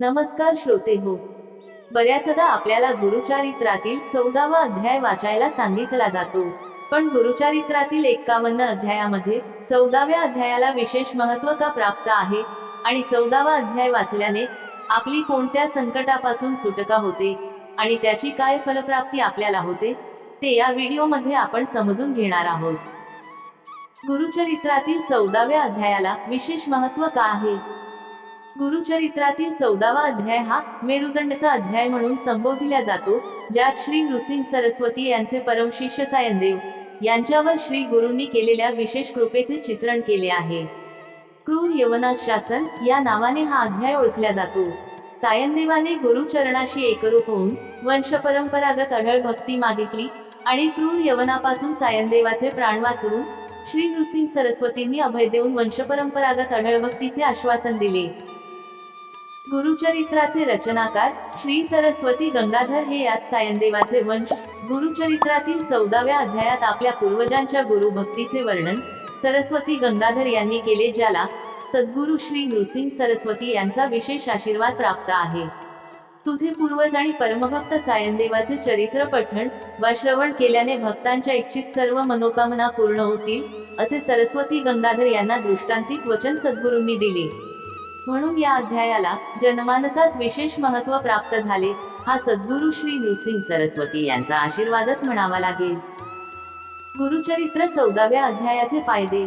नमस्कार श्रोते हो. बऱ्याचदा आपल्याला गुरुचारित्रातील चौदावा अध्याय वाचायला सांगितला जातो. पण गुरुचारित्रातील एक्कावन्न अध्यायामध्ये चौदाव्या अध्यायाला विशेष महत्त्व का प्राप्त आहे आणि चौदावा अध्याय वाचल्याने आपली कोणत्या संकटापासून सुटका होते आणि त्याची काय फलप्राप्ती आपल्याला होते ते या व्हिडिओमध्ये आपण समजून घेणार आहोत. गुरुचरित्रातील चौदाव्या अध्यायाला विशेष महत्त्व का आहे? गुरुचरित्रातील चौदावा अध्याय हा मेरुदंडचा अध्याय म्हणून संबोधिला जातो ज्यात श्री नृसिंह सरस्वती यांचे परमशिष्य सायनदेव यांच्यावर श्री गुरूंनी केलेल्या विशेष कृपेचे चित्रण केले आहे. क्रूर यवनाथ शासन या नावाने हा अध्याय ओळखला जातो. सायनदेवाने गुरुचरणाशी एकरूप होऊन वंशपरंपरागत अढळ भक्ती मागितली आणि क्रूर यवनापासून सायनदेवाचे प्राण वाचवून श्री नृसिंह सरस्वतींनी अभय देऊन वंशपरंपरागत अढळ भक्तीचे आश्वासन दिले. गुरुचरित्राचे रचनाकार श्री सरस्वती गंगाधर हे यात सायनदेवाचे वंश गुरुचरित्रातील चौदाव्या अध्यायात आपल्या पूर्वजांच्या गुरुभक्तीचे वर्णन सरस्वती गंगाधर यांनी केले ज्याला सद्गुरु श्री नृसिंह सरस्वती यांचा विशेष आशीर्वाद प्राप्त आहे. तुझे पूर्वज आणि परमभक्त सायनदेवाचे चरित्र पठण वा श्रवण केल्याने भक्तांच्या इच्छित सर्व मनोकामना पूर्ण होतील असे सरस्वती गंगाधर यांना दृष्टांतिक वचन सद्गुरूंनी दिले. म्हणून या अध्यायाला जनमानसात विशेष महत्त्व प्राप्त झाले. हा सद्गुरु श्री नृसिंह सरस्वती यांचा आशीर्वादच म्हणावा लागेल. गुरुचरित्र चौदाव्या अध्यायाचे फायदे.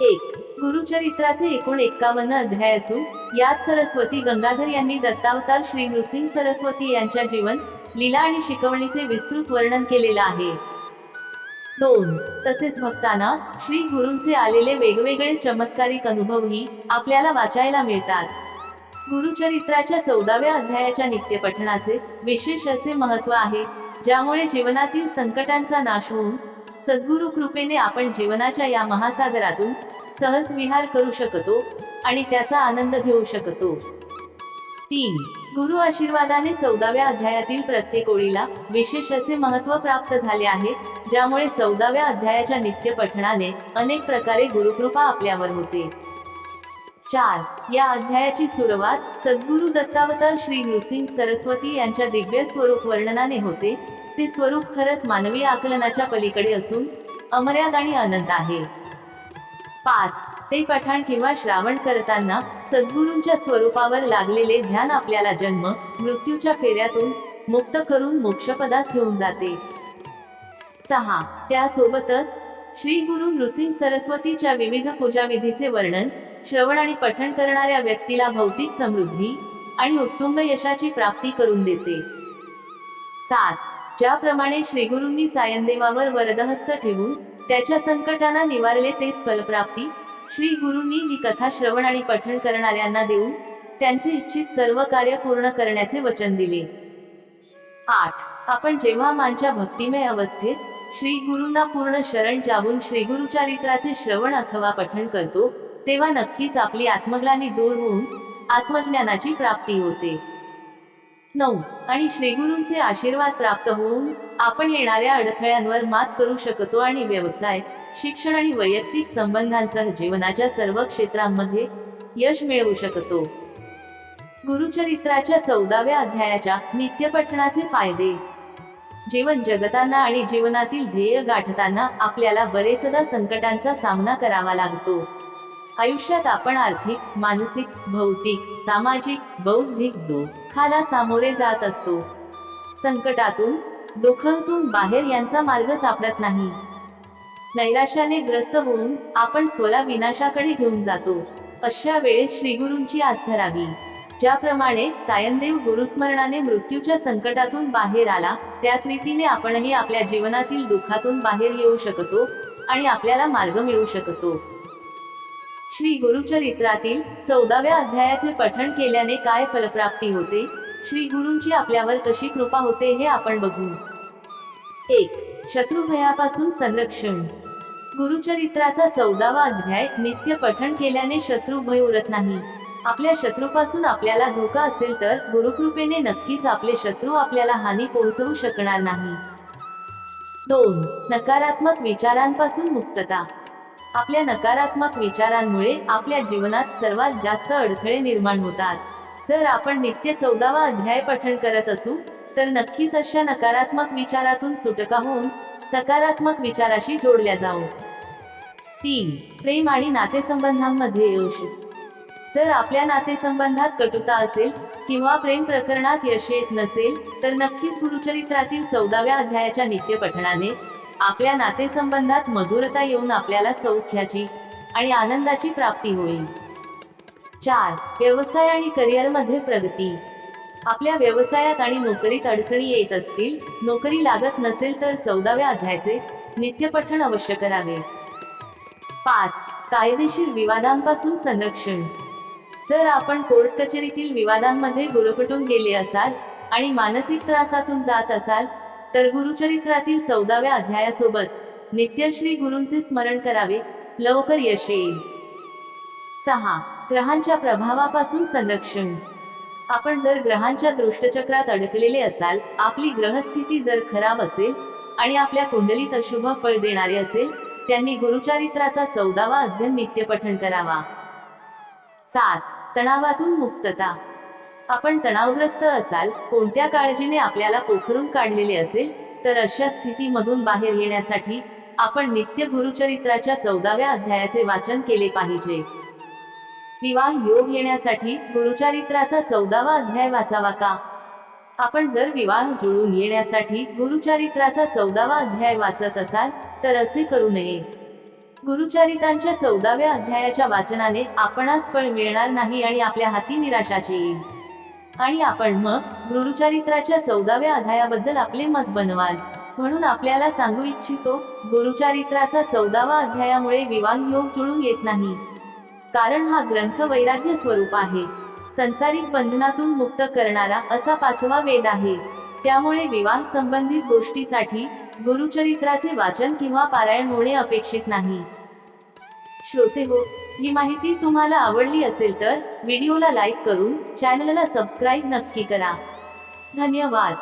एक गुरुचरित्राचे एकूण एक्कावन्न अध्याय असून यात सरस्वती गंगाधर यांनी दत्तावतार श्री नृसिंह सरस्वती यांच्या जीवन लीला आणि शिकवणीचे विस्तृत वर्णन केलेलं आहे. दोन. तसेच भक्तांना श्री गुरूंचे आलेले वेगवेगळे चमत्कारिक अनुभवही आपल्याला वाचायला मिळतात. गुरुचरित्राच्या चौदाव्या अध्यायाच्या नित्यपठणाचे विशेष असे महत्त्व आहे ज्यामुळे जीवनातील संकटांचा नाश होऊन सद्गुरु कृपेने आपण जीवनाच्या या महासागरातून सहज विहार करू शकतो आणि त्याचा आनंद घेऊ शकतो. तीन. गुरु आशीर्वादाने चौदाव्या अध्यायातील प्रत्येक ओळीला विशेष असे महत्त्व प्राप्त झाले आहे ज्यामुळे चौदाव्या अध्यायाच्या नित्य पठणाने अनेक प्रकारे गुरुकृपा आपल्यावर होते. चार. या अध्यायाची सुरुवात सद्गुरु दत्तावतार श्री नृसिंग सरस्वती यांच्या दिव्य स्वरूप वर्णनाने होते. ते स्वरूप खरंच मानवी आकलनाच्या पलीकडे असून अमर्याद आणि अनंत आहे. पाच. ते पठाण किंवा श्रावण करताना सद्गुरूंच्या स्वरूपावर लागलेले ध्यान आपल्याला जन्म मृत्यूच्या फेऱ्यातून मुक्त करून मोक्षपदास घेऊन जाते. सहा. त्यासोबतच श्री गुरु नृसिंह सरस्वतीच्या विविध पूजाविधीचे वर्णन श्रवण आणि पठण करणाऱ्या व्यक्तीला भौतिक समृद्धी आणि उत्तुंग यशाची प्राप्ती करून देते. सात. ज्याप्रमाणे श्रीगुरूंनी सायनदेवावर वरदहस्त ठेवून त्याच्या संकटांना निवारले तेच फलप्राप्ती. श्री गुरूंनी ही कथा श्रवण आणि पठण करणाऱ्यांना देऊन त्यांचे इच्छित सर्व कार्य पूर्ण करण्याचे वचन दिले. आठ. आपण जेव्हा मानच्या भक्तिमय अवस्थेत श्री गुरूंना पूर्ण शरण जाऊन श्रीगुरुचारित्राचे श्रवण अथवा पठण करतो तेव्हा नक्कीच आपली आत्मग्लानी दूर होऊन आत्मज्ञानाची प्राप्ती होते. नऊ. आणि श्रीगुरूंचे आशीर्वाद प्राप्त होऊन आपण येणाऱ्या अडथळ्यांवर मात करू शकतो आणि व्यवसाय शिक्षण आणि वैयक्तिक संबंधांसह जीवनाच्या सर्व क्षेत्रांमध्ये यश मिळवू शकतो. गुरुचरित्राच्या चौदाव्या अध्यायाच्या नित्यपठणाचे फायदे. जीवन जगताना आणि जीवनातील ध्येय गाठताना आपल्याला बरेचदा संकटांचा सामना करावा लागतो. आयुष्यात आपण आर्थिक मानसिक भौतिक सामाजिक बौद्धिक दुःखाला सामोरे जात असतो. संकटातून दुःखातून बाहेर यांचा मार्ग सापडत नाही. नैराश्याने ग्रस्त होऊन आपण स्वला विनाशाकडे घेऊन जातो. अशा वेळेस श्रीगुरूंची आस धरावी ज्याप्रमाणे सायनदेव गुरुस्मरणाने मृत्यूच्या संकटातून बाहेर आला त्याच रीतीने आपणही आपल्या जीवनातील दुःखातून बाहेर येऊ शकतो आणि आपल्याला मार्ग मिळू शकतो. श्री गुरुचरित्रातील चौदाव्या अध्यायाचे पठण केल्याने काय फलप्राप्ती होते? श्री गुरूंची आपल्यावर कशी कृपा होते हे आपण बघू. एक शत्रुभयापासून संरक्षण. गुरुचरित्राचा चौदावा अध्याय नित्य पठण केल्याने शत्रू भय उरत नाही. आपल्या शत्रूपासून आपल्याला धोका असेल तर गुरुकृपेने नक्कीच आपले शत्रू आपल्याला हानी पोहोचवू शकणार नाही. दोन नकारात्मक विचारांपासून मुक्तता. आपल्या नकारात्मक विचारांमुळे आपल्या जीवनात सर्वात जास्त अडथळे निर्माण होतात. जर आपण नित्य चौदावा अध्याय पठण करत असू तर नक्कीच अशा नकारात्मक विचारातून सुटका होऊन सकारात्मक विचाराशी जोडल्या जाऊ तीन. प्रेम आणि नातेसंबंधांमध्ये यश. जर आपल्या नातेसंबंधात कटुता असेल किंवा प्रेम प्रकरणात यश येत नसेल तर नक्कीच गुरुचरित्रातील चौदाव्या अध्यायाच्या नित्य पठणाने आपल्या नातेसंबंधात मधुरता येऊन आपल्याला सौख्याची आणि आनंदाची प्राप्ती होईल. चार व्यवसाय आणि करिअरमध्ये प्रगती. आपल्या व्यवसायात आणि नोकरीत अडचणी येत असतील नोकरी लागत नसेल तर चौदाव्या अध्यायाचे नित्यपठण अवश्य करावे. पाच कायदेशीर विवादांपासून संरक्षण. जर आपण कोर्ट कचेरीतील विवादांमध्ये गुरफटून गेले असाल आणि मानसिक त्रासातून जात असाल तर गुरुचरित्रातील चौदाव्या अध्यायासोबत नित्यश्री गुरूंचे स्मरण करावे. लवकर यश येईल. सहा. ग्रहांच्या प्रभावापासून संरक्षण. आपण जर ग्रहांच्या दृष्टचक्रात अडकलेले असाल आपली ग्रहस्थिती जर खराब असेल आणि आपल्या कुंडलीत अशुभ फळ देणारे असेल त्यांनी गुरुचारित्राचा चौदावा अध्ययन नित्यपठण करावा. सात. तणावातून मुक्तता. आपण तणावग्रस्त असाल कोणत्या काळजीने आपल्याला पोखरून काढलेले असेल तर अशा स्थितीमधून बाहेर येण्यासाठी आपण नित्य गुरुचरित्राच्या चौदाव्या अध्यायाचे वाचन केले पाहिजे. विवाह योग येण्यासाठी गुरुचरित्राचा चौदावा अध्याय वाचावा का? आपण जर विवाह जुळून येण्यासाठी गुरुचरित्राचा चौदावा अध्याय वाचत असाल तर असे करू नये. गुरुचरितांच्या चौदाव्या अध्यायाच्या वाचनाने आपणास फळ मिळणार नाही आणि आपल्या हाती निराशाची येईल आणि आपण मग गुरुचरित्राच्या चौदाव्या अध्यायाबद्दल आपले मत बनवाल. म्हणून आपल्याला सांगू इच्छितो गुरुचारित्राचा चौदावा अध्यायामुळे विवाह योग जुळून येत नाही. कारण हा ग्रंथ वैराग्य स्वरूप आहे. संसारिक बंधनातून मुक्त करणारा असा पाचवा वेद आहे. त्यामुळे विवाह संबंधित गोष्टीसाठी गुरुचरित्राचे वाचन किंवा पारायण होणे अपेक्षित नाही. श्रोते हो ही माहिती तुम्हाला आवडली असेल तर व्हिडिओला लाईक करून चॅनलला सबस्क्राईब नक्की करा. धन्यवाद.